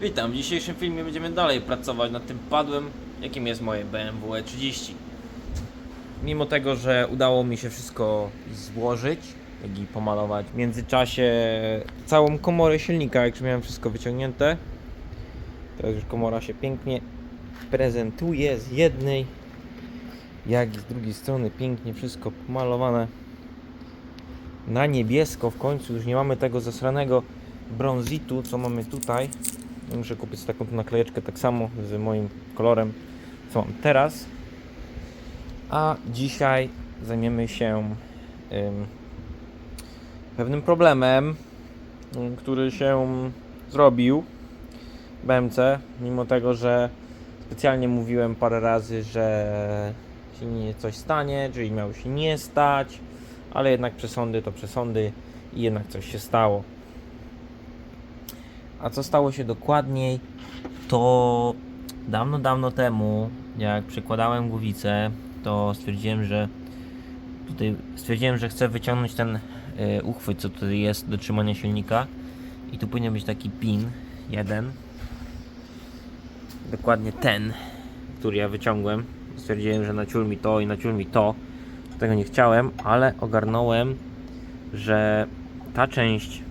Witam, w dzisiejszym filmie będziemy dalej pracować nad tym padłem, jakim jest moje BMW E30. Mimo tego, że udało mi się wszystko złożyć, jak i pomalować w międzyczasie całą komorę silnika, jak już miałem wszystko wyciągnięte. Teraz już komora się pięknie prezentuje z jednej, jak i z drugiej strony pięknie wszystko pomalowane na niebiesko w końcu, już nie mamy tego zasranego brązitu, co mamy tutaj. Muszę kupić taką naklejeczkę tak samo z moim kolorem, co mam teraz. A dzisiaj zajmiemy się ym, pewnym problemem, który się zrobił BMC, mimo tego, że specjalnie mówiłem parę razy, że się nie coś stanie, czyli miało się nie stać, ale jednak przesądy to przesądy i jednak coś się stało. A co stało się dokładniej, to dawno, dawno temu, jak przykładałem głowicę, to stwierdziłem, że tutaj stwierdziłem, że chcę wyciągnąć ten y, uchwyt, co tutaj jest do trzymania silnika. I tu powinien być taki pin jeden. Dokładnie ten, który ja wyciągłem. Stwierdziłem, że naciul mi to i naciul mi to. Tego nie chciałem, ale ogarnąłem, że ta część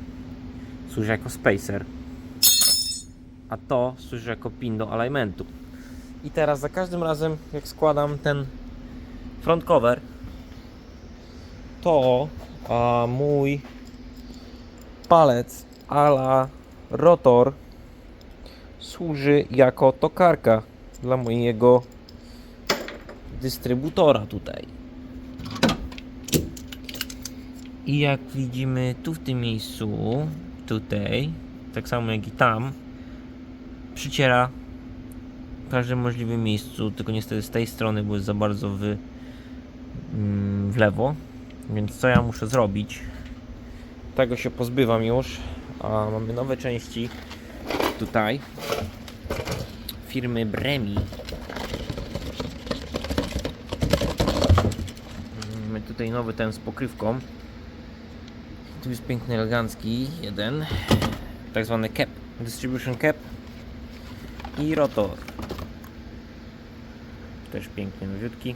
służy jako spacer a to służy jako pin do alignmentu. I teraz za każdym razem, jak składam ten front cover, to a, mój palec ala rotor służy jako tokarka dla mojego dystrybutora tutaj. I jak widzimy tu w tym miejscu, tutaj, tak samo jak i tam, przyciera w każdym możliwym miejscu, tylko niestety z tej strony było za bardzo w, mm, w lewo. Więc co ja muszę zrobić? Tego się pozbywam już. A mamy nowe części tutaj firmy Bremi. Mamy tutaj nowy ten z pokrywką. Tu jest piękny, elegancki jeden. Tak zwany cap. Distribution cap i rotor. Też pięknie nowiutki.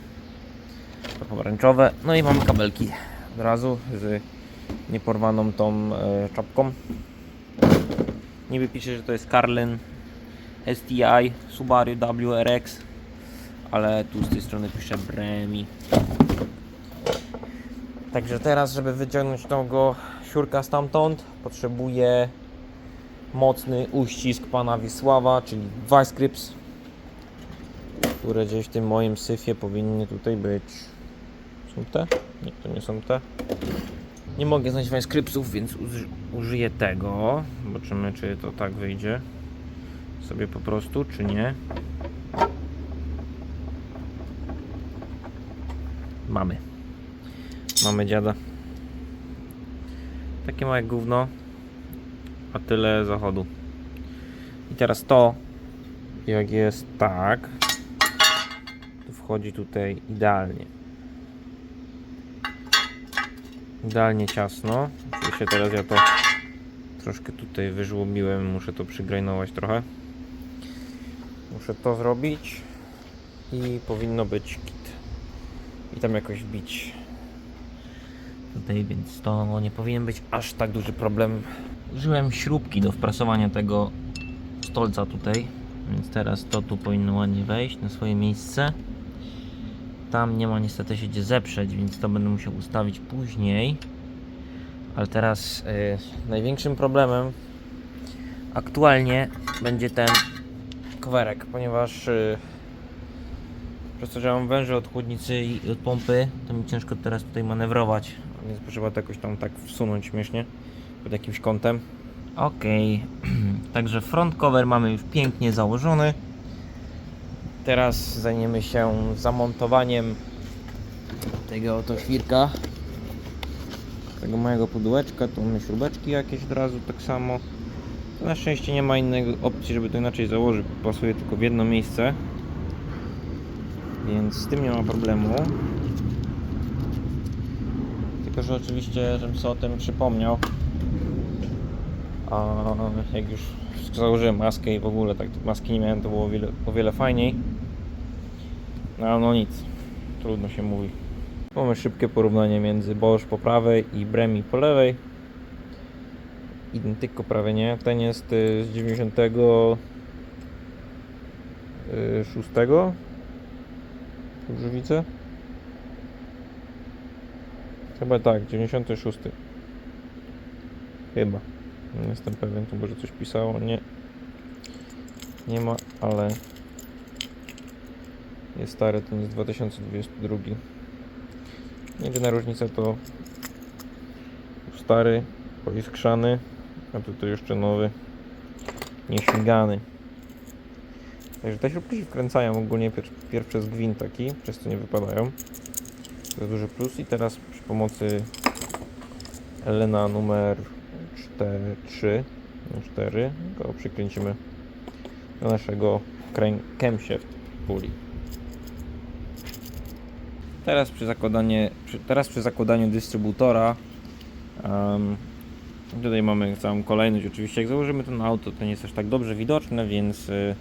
To pomarańczowe. No i mamy kabelki od razu z nieporwaną tą e, czapką. Niby pisze, że to jest Carlin STI Subaru WRX, ale tu z tej strony pisze Bremi. Także teraz, żeby wyciągnąć tego siurka stamtąd, potrzebuję mocny uścisk pana Wisława, czyli Vice które gdzieś w tym moim syfie powinny tutaj być. Są te? Nie, to nie są te. Nie mogę znaleźć Vice więc uży, użyję tego. Zobaczymy, czy to tak wyjdzie sobie po prostu, czy nie. Mamy. Mamy dziada. Takie małe gówno a tyle zachodu. I teraz to, jak jest tak, to wchodzi tutaj idealnie. Idealnie ciasno. Oczywiście teraz ja to troszkę tutaj wyżłobiłem, muszę to przygrajnować trochę. Muszę to zrobić i powinno być kit. I tam jakoś bić. Tutaj, więc to nie powinien być aż tak duży problem Użyłem śrubki do wprasowania tego stolca tutaj, więc teraz to tu powinno ładnie wejść na swoje miejsce. Tam nie ma niestety się gdzie zeprzeć, więc to będę musiał ustawić później. Ale teraz yy, największym problemem aktualnie będzie ten kowerek, ponieważ yy, przez to, że mam węże od chłodnicy i od pompy, to mi ciężko teraz tutaj manewrować, więc trzeba to jakoś tam tak wsunąć śmiesznie pod jakimś kątem. Ok, także front cover mamy już pięknie założony. Teraz zajmiemy się zamontowaniem tego oto świrka, tego mojego pudełeczka. Tu mamy śrubeczki jakieś od razu tak samo. Na szczęście nie ma innej opcji, żeby to inaczej założyć. Pasuje tylko w jedno miejsce. Więc z tym nie ma problemu. Tylko, że oczywiście, żebym sobie o tym przypomniał, A jak już założyłem maskę i w ogóle tak maski nie miałem, to było o wiele, o wiele fajniej. No no nic, trudno się mówi. Mamy szybkie porównanie między Bosch po prawej i Bremi po lewej. Identyko prawie nie. Ten jest y, z 96. Dobrze widzę? Chyba tak, 96. Chyba. Nie jestem pewien, tu może coś pisało. Nie. Nie ma, ale jest stary, ten jest 2022. Jedyna różnica to stary, poiskrzany, a tutaj jeszcze nowy, nieśmigany. Także te śrubki się wkręcają ogólnie pier pierw przez gwint taki, przez co nie wypadają. To jest duży plus i teraz przy pomocy Elena numer 4, 3, 4 go przykręcimy do naszego camshaft puli. Teraz przy zakładanie, przy, teraz przy zakładaniu dystrybutora em, tutaj mamy całą kolejność oczywiście jak założymy to na auto to nie jest aż tak dobrze widoczne więc y,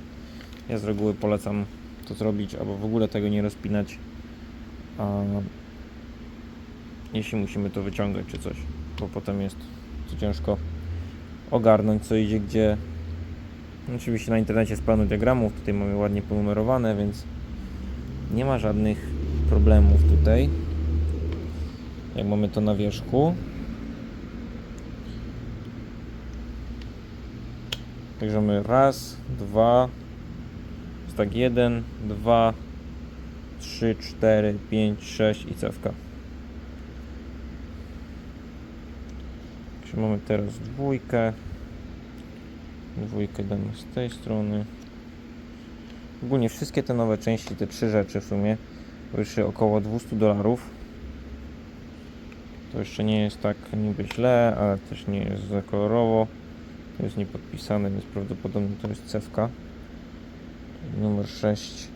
ja z reguły polecam to zrobić albo w ogóle tego nie rozpinać a, jeśli musimy to wyciągać czy coś bo potem jest to ciężko ogarnąć co idzie gdzie. Oczywiście na internecie jest pełno diagramów tutaj mamy ładnie ponumerowane więc nie ma żadnych problemów tutaj. Jak mamy to na wierzchu. Także mamy raz, dwa tak jeden, dwa trzy, cztery, pięć, sześć i cewka Mamy teraz dwójkę dwójkę damy z tej strony ogólnie wszystkie te nowe części, te trzy rzeczy w sumie wyszły około 200 dolarów. To jeszcze nie jest tak niby źle, ale też nie jest za kolorowo. To jest niepodpisane, więc prawdopodobnie to jest cewka. Numer 6.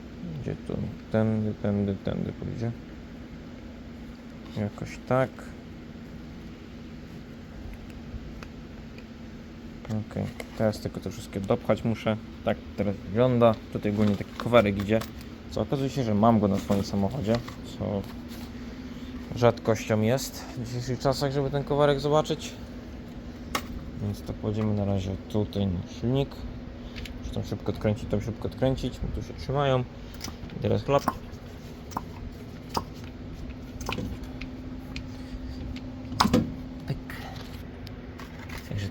Gdzie tu? Tędy, tędy, tędy pójdzie. Jakoś tak. Ok, teraz tylko to wszystkie dopchać muszę. Tak teraz wygląda. Tutaj ogólnie taki kowarek idzie. Co okazuje się, że mam go na swoim samochodzie, co rzadkością jest w dzisiejszych czasach, żeby ten kowarek zobaczyć. Więc to kładziemy na razie tutaj na silnik. Muszę tam szybko odkręcić, tam szybko odkręcić, tu się trzymają. I teraz klap.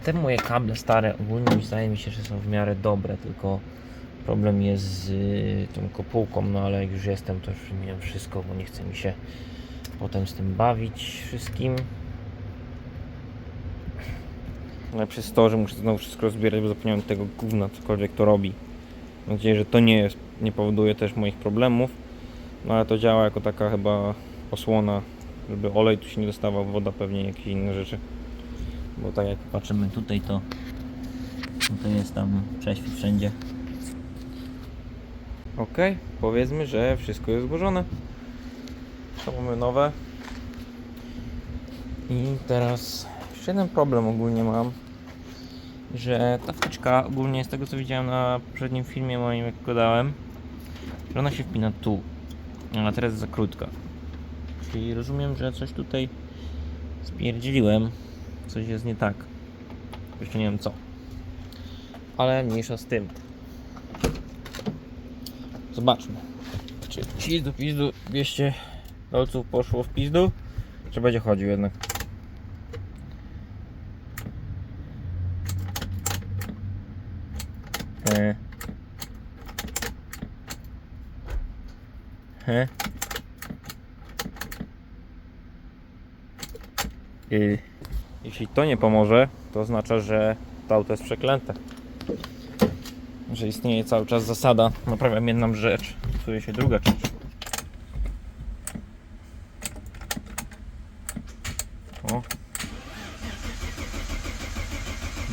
Te moje kable stare ogólnie zdaje mi się, że są w miarę dobre, tylko Problem jest z y, tą kopułką, no ale jak już jestem, to już wymieniam wszystko, bo nie chce mi się potem z tym bawić wszystkim. Najlepsze jest to, że muszę znowu wszystko rozbierać, bo zapomniałem tego gówna, cokolwiek to robi. Mam nadzieję, że to nie jest, nie powoduje też moich problemów. No ale to działa jako taka chyba osłona, żeby olej tu się nie dostawał, woda pewnie jakieś inne rzeczy. Bo tak jak patrzymy tutaj, to, to jest tam prześwit wszędzie. Ok, powiedzmy, że wszystko jest złożone. To mamy nowe. I teraz jeszcze jeden problem ogólnie mam, że ta wtyczka ogólnie z tego co widziałem na poprzednim filmie moim jak go dałem, że ona się wpina tu, a teraz jest za krótka. Czyli rozumiem, że coś tutaj spierdzieliłem, coś jest nie tak. Jeszcze nie wiem co. Ale mniejsza z tym. Zobaczmy. Czy pizdu, pizdu 200 dolców poszło w pizdu? Czy będzie chodził jednak? E. He. I jeśli to nie pomoże, to oznacza, że to auto jest przeklęte że istnieje cały czas zasada naprawiam jedną rzecz, psuje się druga rzecz. O.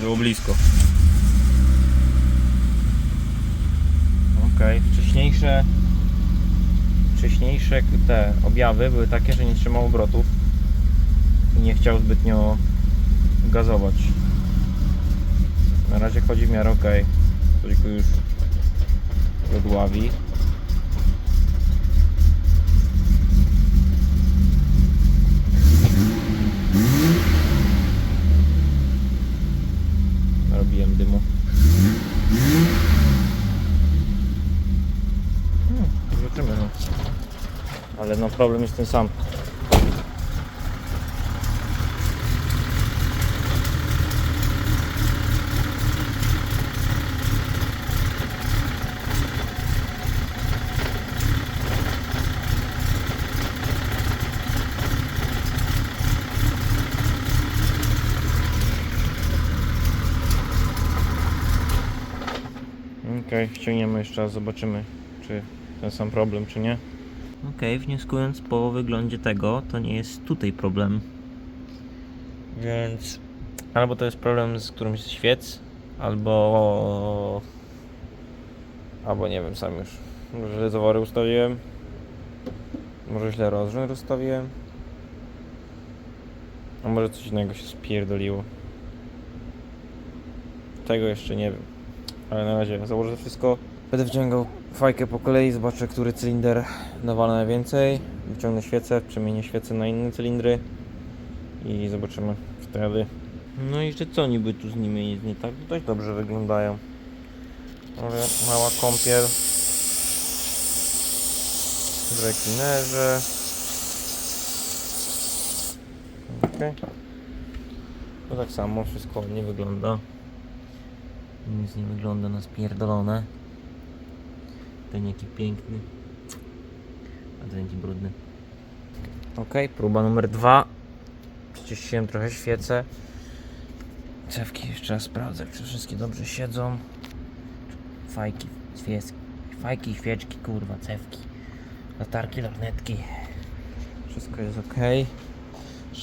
Było blisko. Ok, wcześniejsze wcześniejsze te objawy były takie, że nie trzymał obrotów i nie chciał zbytnio gazować. Na razie chodzi w miarę ok. Tylko już odławi. Robiłem dymu. Hmm, zobaczymy no. Ale no problem jest ten sam. Okej, ściągniemy jeszcze raz, zobaczymy, czy ten sam problem, czy nie. Okej, wnioskując po wyglądzie tego, to nie jest tutaj problem. Więc albo to jest problem z którymś z świec, albo... Albo nie wiem, sam już. Może źle zawory ustawiłem. Może źle rozrzut ustawiłem. A może coś innego się spierdoliło. Tego jeszcze nie wiem. Ale na razie założę wszystko. Będę wciągał fajkę po kolei, zobaczę, który cylinder nawala najwięcej. Wyciągnę świecę, przemienię świecę na inne cylindry i zobaczymy wtedy. No i jeszcze co niby tu z nimi jest nie tak? Dość dobrze wyglądają. Ale mała kąpiel. W rekinerze. Okej. To tak samo wszystko ładnie wygląda. Nic nie wygląda na spierdolone. Ten jaki piękny. A ten jaki brudny. Ok, próba numer dwa. Przyciszyłem trochę świecę. Cewki jeszcze raz sprawdzę, czy wszystkie dobrze siedzą. Fajki, świecki, fajki, świeczki, kurwa, cewki. Latarki, lornetki. Wszystko jest ok.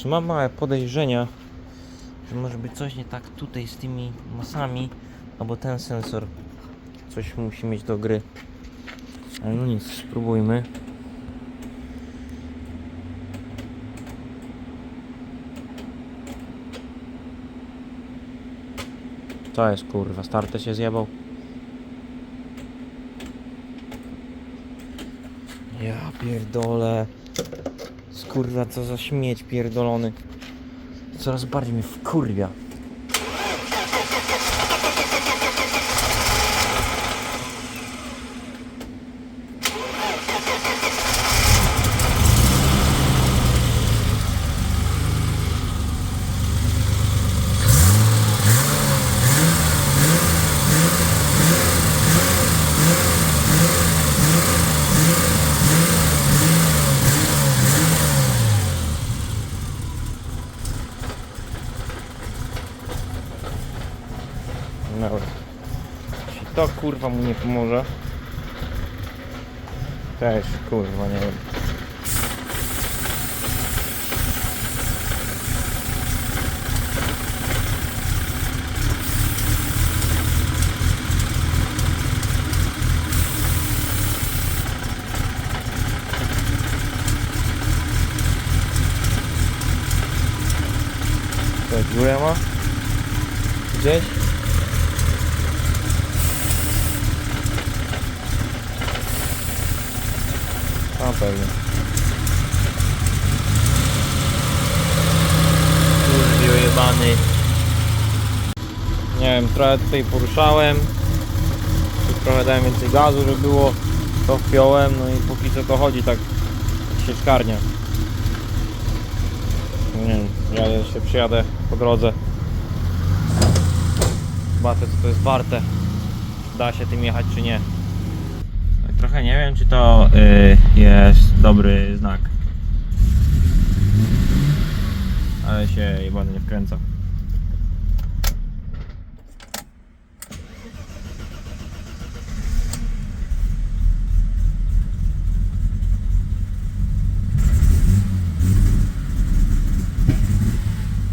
Mam małe podejrzenia, że może być coś nie tak tutaj z tymi masami, albo ten sensor coś musi mieć do gry. Ale no nic, spróbujmy. To jest kurwa, starter się zjebał. Ja pierdolę. Skurwa, co za śmieć pierdolony. Coraz bardziej mnie wkurwia. To kurwa mu nie pomoże. Też kurwa nie wiem. Gdzieś? A pewnie. Kurwi ojebany. Nie wiem, trochę tutaj poruszałem. Trochę dałem więcej gazu, żeby było. To wpiąłem, no i póki co to chodzi tak sieczkarnia. Nie wiem, ja się przyjadę po drodze. Zobaczę co to jest warte. Czy Da się tym jechać czy nie. Trochę nie wiem, czy to y, jest dobry znak. Ale się jebany nie wkręca.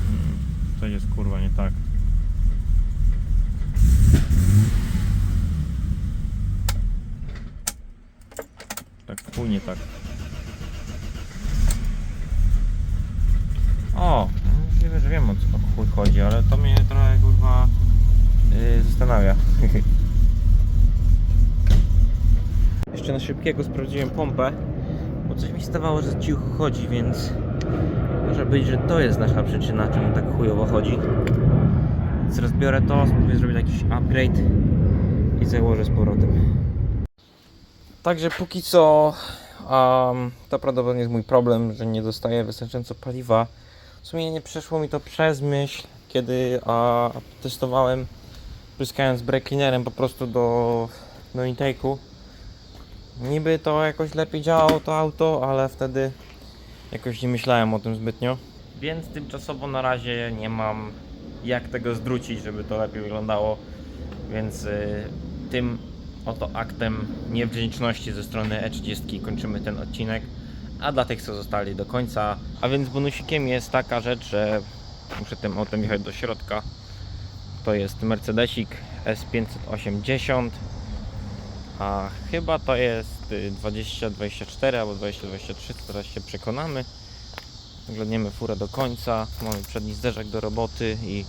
Mm, Coś jest kurwa nie tak. Tak chuj nie tak. O, możliwe, że wiem o co o chuj chodzi, ale to mnie trochę kurwa yy, zastanawia. Szybkiego sprawdziłem pompę, bo coś mi się zdawało, że cicho chodzi, więc może być, że to jest nasza przyczyna, czemu tak chujowo chodzi. Więc rozbiorę to, spróbuję zrobić jakiś upgrade i założę z powrotem. Także póki co um, to prawdopodobnie jest mój problem, że nie dostaję wystarczająco paliwa. W sumie nie przeszło mi to przez myśl, kiedy a, testowałem pryskając brake po prostu do, do intake'u. Niby to jakoś lepiej działało to auto, ale wtedy jakoś nie myślałem o tym zbytnio. Więc tymczasowo na razie nie mam jak tego zdrócić, żeby to lepiej wyglądało. Więc y, tym oto aktem niewdzięczności ze strony E30 kończymy ten odcinek. A dla tych, co zostali do końca. A więc bonusikiem jest taka rzecz, że muszę tym autem jechać do środka. To jest Mercedesik S580. A chyba to jest y, 2024 albo 2023, teraz się przekonamy. Oglądniemy furę do końca. Mamy przedni zderzak do roboty i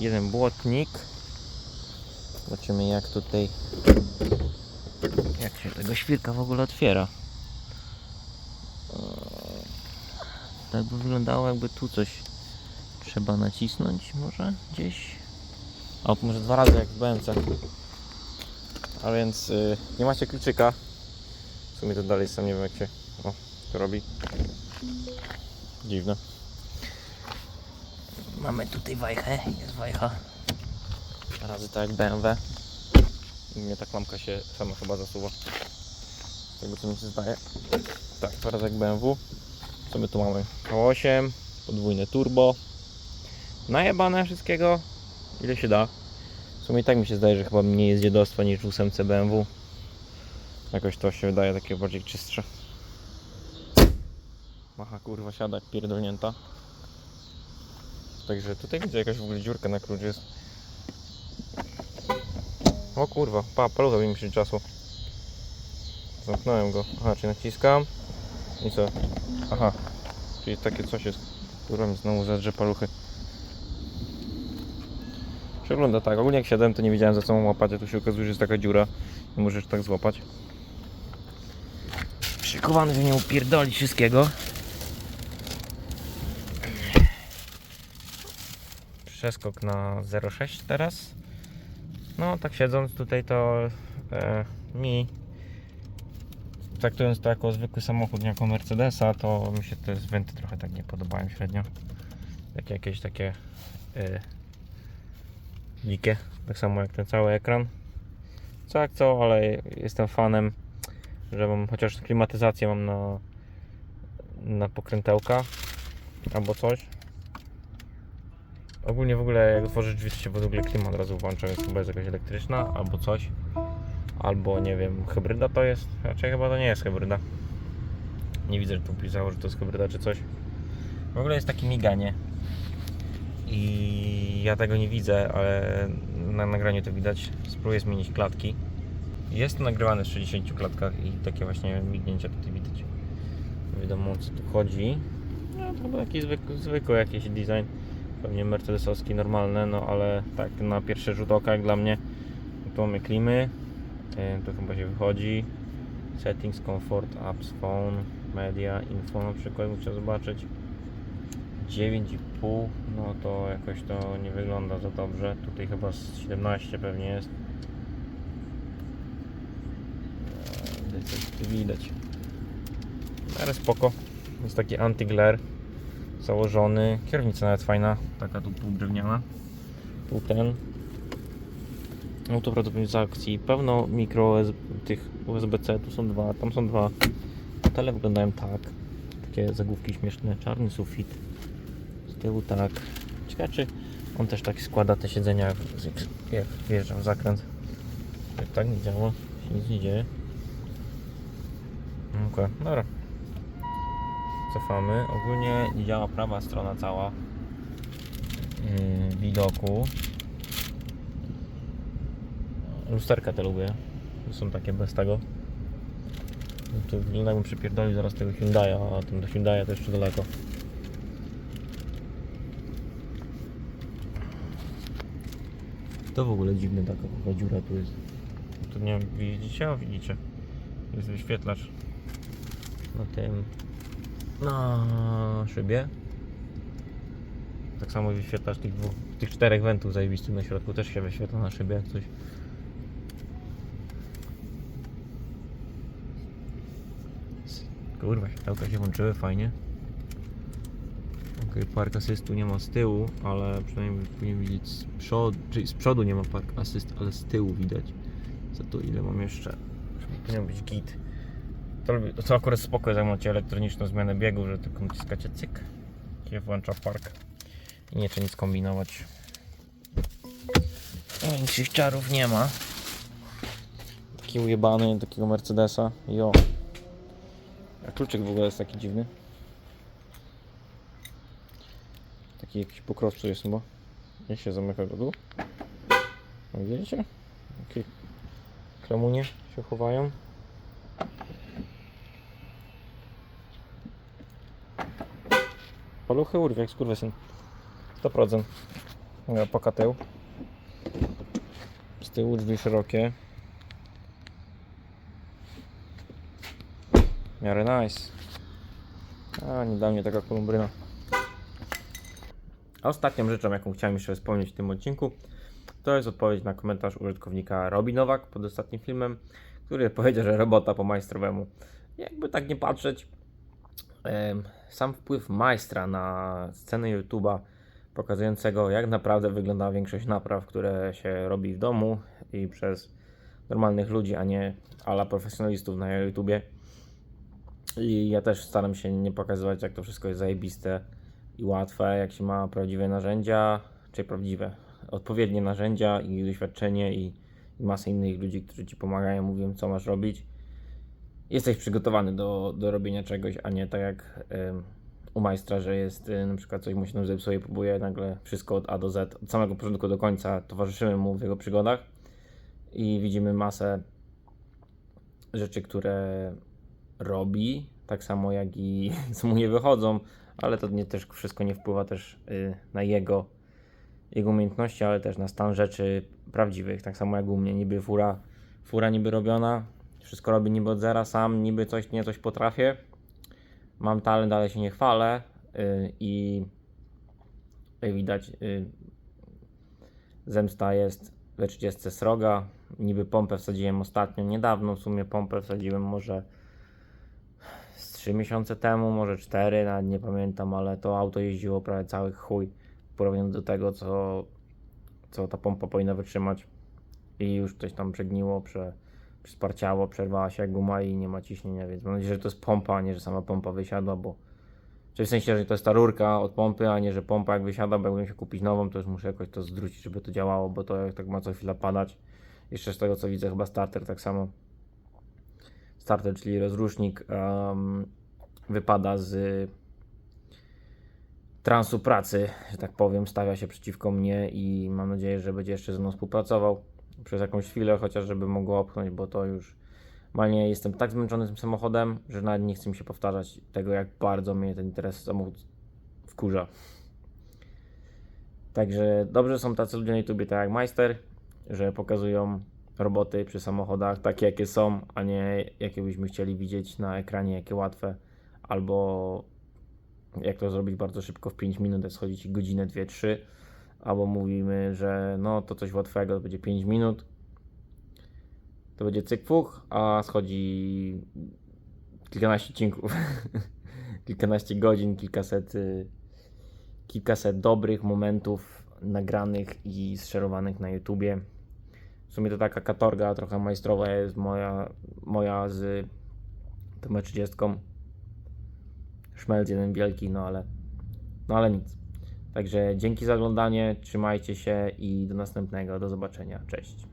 jeden błotnik. Zobaczymy jak tutaj jak się tego świrka w ogóle otwiera. Eee, Tak by wyglądało jakby tu coś trzeba nacisnąć może gdzieś. O, może dwa razy jak w BMC. A więc y, nie macie kluczyka. W sumie to dalej sam nie wiem jak się o, to robi. Dziwne. Mamy tutaj wajchę, jest wajcha. Razy tak jak BMW. I mnie ta klamka się sama chyba zasuwa. Z tego co mi się zdaje. Tak, razy jak BMW. Co my tu mamy? V8, podwójne turbo. Najebane wszystkiego. Ile się da. Sumie i tak mi się zdaje, że chyba mniej jest dziadostwa niż w 8 BMW. Jakoś to się wydaje takie bardziej czystsze. Macha kurwa siada jak pierdolnięta. Także tutaj widzę jakaś w ogóle dziurka na klucz jest. O kurwa, pa, palucha mi się czasu. Zamknąłem go. Aha, czyli naciskam. I co? Aha. Czyli takie coś jest. Kurwa mi znowu zadrze paluchy. Przegląda tak. Ogólnie jak siadłem to nie wiedziałem za co mam łapać, a tu się okazuje, że jest taka dziura. I możesz tak złapać. Przykowany, że nie upierdoli wszystkiego. Przeskok na 0,6 teraz. No, tak siedząc tutaj to e, mi traktując to jako zwykły samochód, nie jako Mercedesa, to mi się te wenty trochę tak nie podobają średnio. Takie jakieś takie e, dzikie, tak samo jak ten cały ekran. Co jak co, ale jestem fanem, że mam chociaż klimatyzację mam na, na pokrętełka albo coś. Ogólnie w ogóle jak otworzysz drzwi, to się w ogóle klima od razu włącza, więc chyba jest jakaś elektryczna albo coś. Albo nie wiem, hybryda to jest. Raczej chyba to nie jest hybryda. Nie widzę, że tu pisało, że to jest hybryda czy coś. W ogóle jest takie miganie. I ja tego nie widzę, ale na nagraniu to widać. Spróbuję zmienić klatki. Jest to nagrywane w 60 klatkach i takie właśnie mignięcia tutaj widać. Wiadomo o co tu chodzi. No to chyba jakiś zwykły, zwykły jakiś design. Pewnie mercedesowski, normalny, no ale tak na pierwszy rzut oka jak dla mnie. Tu mamy klimy. E, To chyba się wychodzi. Settings, comfort, apps, phone, media, info na przykład muszę zobaczyć. 9,5 no to jakoś to nie wygląda za dobrze. Tutaj chyba z 17 pewnie jest. Coś widać. Ale spoko. Jest taki anti-glare założony. Kierownica nawet fajna, taka tu pół drewniana. Tu ten. No to prawdopodobnie z akcji. Pełno mikro USB, tych USB-C, tu są dwa, tam są dwa. Tele wyglądają tak. Takie zagłówki śmieszne, czarny sufit. Tyłu tak. Ciekawe czy on też tak składa te siedzenia jak, wjeżdżam w zakręt. Tak nie działa, się nic nie dzieje. Okej, dobra. Cofamy. Ogólnie nie działa prawa strona cała yy, widoku. Lusterka te lubię. Są takie bez tego. No To wygląda jakbym przypierdolił zaraz tego Hyundai'a, a ten do Hyundai'a to jeszcze daleko. To w ogóle dziwne, taka kurwa dziura tu jest. Tu nie widzicie? O, widzicie. Jest wyświetlacz na tym. Na szybie. Tak samo wyświetlacz tych dwóch, tych czterech wentów zajebistych na środku też się wyświetla na szybie jak coś. Kurwa, światełka się włączyły fajnie. Park asystu nie ma z tyłu, ale przynajmniej powinien widzieć z przodu, czyli z przodu nie ma park asyst, ale z tyłu widać. Za to ile mam jeszcze? Powinien być git. To, to akurat spoko jest, jak macie elektroniczną zmianę biegu, że tylko naciskacie cyk się włącza park i nie trzeba nic kombinować. Większych czarów nie ma. Taki ujebany takiego Mercedesa. Jo. A kluczyk w ogóle jest taki dziwny. Taki jakiś po prostu jest chyba. Jak się zamyka go tu? Widzicie? Takie klamunie się chowają. Paluchy urwie jak skurwysyn. 100%. Ja pokatył. Z tyłu drzwi szerokie. W nice. A, nie dla mnie taka kolumbryna. A ostatnią rzeczą, jaką chciałem jeszcze wspomnieć w tym odcinku, to jest odpowiedź na komentarz użytkownika Robi Nowak pod ostatnim filmem, który powiedział, że robota po majstrowemu. Jakby tak nie patrzeć, sam wpływ majstra na scenę YouTube'a, pokazującego jak naprawdę wygląda większość napraw, które się robi w domu i przez normalnych ludzi, a nie ala profesjonalistów na YouTubie. I ja też staram się nie pokazywać, jak to wszystko jest zajebiste i łatwe, jak się ma prawdziwe narzędzia, czy prawdziwe, odpowiednie narzędzia i doświadczenie i, i masę innych ludzi, którzy ci pomagają, mówią, co masz robić. Jesteś przygotowany do, do robienia czegoś, a nie tak jak u majstra, że jest y, na przykład coś mu się tam zepsuje, próbuje nagle wszystko od A do Z, od samego początku do końca towarzyszymy mu w jego przygodach i widzimy masę rzeczy, które robi, tak samo jak i co mu nie wychodzą, ale to nie też wszystko nie wpływa też y, na jego, jego umiejętności, ale też na stan rzeczy prawdziwych, tak samo jak u mnie, niby fura, fura niby robiona, wszystko robi niby od zera, sam niby coś, nie coś potrafię, mam talent, ale się nie chwalę y, i jak widać y, zemsta jest we 30 sroga, niby pompę wsadziłem ostatnio, niedawno w sumie pompę wsadziłem może 3 miesiące temu, może 4, nawet nie pamiętam, ale to auto jeździło prawie cały chuj w porównaniu do tego, co, co ta pompa powinna wytrzymać. I już coś tam przegniło, prze, przysparciało, przerwała się guma i nie ma ciśnienia, więc mam nadzieję, że to jest pompa, a nie, że sama pompa wysiadła, bo czy w sensie, że to jest ta rurka od pompy, a nie, że pompa jak wysiada, bo jakbym się kupić nową, to już muszę jakoś to zwrócić, żeby to działało, bo to jak tak ma co chwila padać. Jeszcze z tego co widzę, chyba starter tak samo. Starter, czyli rozrusznik, em, wypada z transu pracy, że tak powiem, stawia się przeciwko mnie i mam nadzieję, że będzie jeszcze ze mną współpracował przez jakąś chwilę, chociaż żeby mogło opchnąć, bo to już Malnie jestem tak zmęczony tym samochodem, że nawet nie chcę mi się powtarzać tego, jak bardzo mnie ten interes samochód wkurza. Także dobrze są tacy ludzie na YouTubie, tak jak Majster, że pokazują roboty przy samochodach takie, jakie są, a nie jakie byśmy chcieli widzieć na ekranie, jakie łatwe, albo jak to zrobić bardzo szybko w 5 minut, schodzić godzinę, 2, 3, albo mówimy, że no to coś łatwego, to będzie 5 minut, to będzie cyk fuch, a schodzi kilkanaście odcinków, kilkanaście godzin, kilkaset, y, kilkaset dobrych momentów nagranych i zszerowanych na YouTubie. W sumie to taka katorga trochę majstrowa jest moja, moja z tą 30. Szmelc jeden wielki, no ale, no ale nic. Także dzięki za oglądanie, trzymajcie się i do następnego, do zobaczenia, cześć.